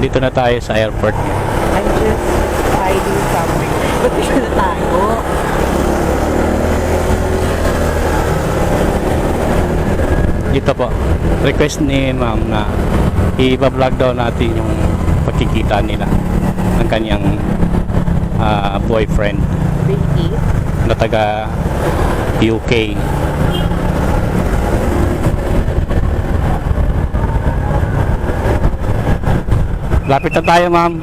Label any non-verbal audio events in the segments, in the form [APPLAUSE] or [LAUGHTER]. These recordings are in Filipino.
Dito na tayo sa airport. I'm just hiding somewhere. Ba't dito na tayo? Dito po. Request ni ma'am na i-vlog daw natin yung pagkikita nila ng kanyang ah, boyfriend Ricky? na taga UK. Lapit na tayo, ma'am.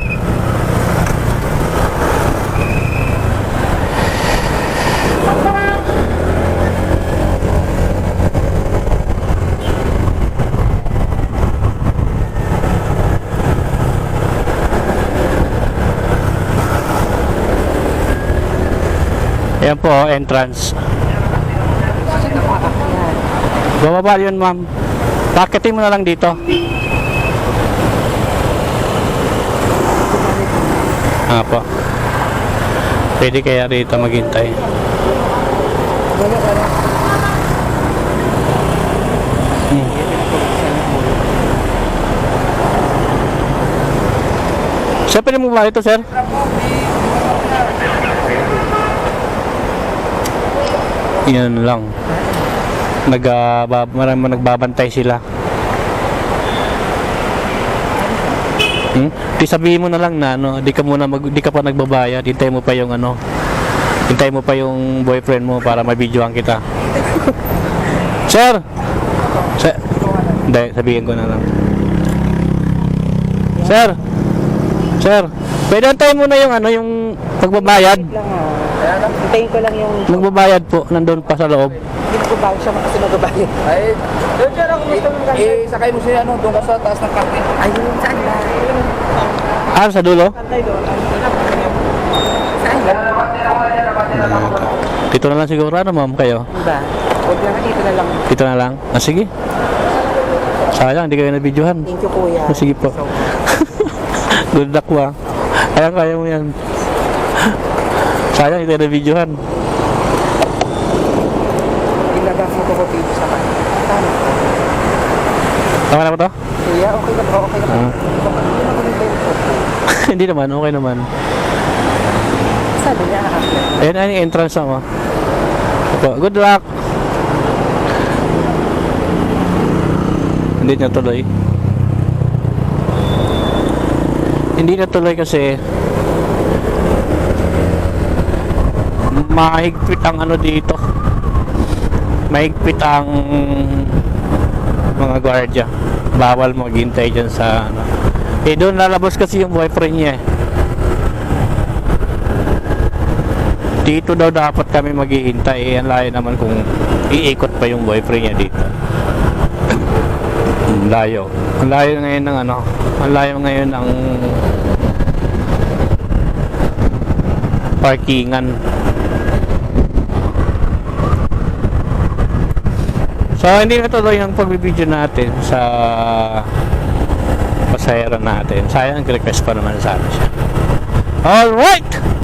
Ayan po, entrance. Saan nakakakyat? Bababa yun, ma'am. Paketin mo na lang dito. Po. Pwede kaya rito maghintay. Hmm. Sir, pwede mo ba ito, sir? Yan lang. Nag, uh, marami nagbabantay sila. Hmm? Di sabihin mo na lang na ano, di ka muna mag, di ka pa nagbabayad, hintay mo pa yung ano, hintay mo pa yung boyfriend mo para mabidyohan kita. [LAUGHS] Sir! Sir! Hindi, sabihin ko na lang. Sir! Sir! Pwede antayin mo na yung ano, yung pagbabayad. Lang ah. Hintayin ko lang yung... Nagbabayad po, nandun pa sa loob. Hindi ko ba siya kasi magabayad. Ay, doon siya lang gusto mo Eh, sakay mo siya, ano, doon ka sa taas ng parking. Ayun, saan ba? Ah, sa dulo? Kantay doon. Saan ba? Dito na lang siguro, ano ma'am, kayo? Diba? Huwag lang, dito na lang. Dito na lang? Ah, sige. Sayang, hindi kayo nabidyohan. Thank you, kuya. Ah, sige po. [LAUGHS] Good luck ah. Kaya kaya mo yan. Sayang, hindi kayo nabidyohan. Ilagas mo ko dito sa kanya. Tama. Tama na ba to? Kuya, okay na ba? Okay na ba? Ah. Hindi [LAUGHS] naman, okay naman. Sabi niya, aakyat. Ayan, ayan yung entrance na mo. Ito, good luck. Hindi na tuloy. Hindi na tuloy kasi mahigpit ang ano dito. Mahigpit ang mga gwardiya. Bawal maghintay dyan sa ano. Eh doon lalabas kasi yung boyfriend niya eh. Dito daw dapat kami maghihintay. Eh, ang layo naman kung iikot pa yung boyfriend niya dito. Ang layo. Ang layo ngayon ng ano. Ang layo ngayon ng parkingan. So, hindi na tuloy ang pagbibideo natin sa pasahero natin. Sayang, request pa naman sana siya. Alright!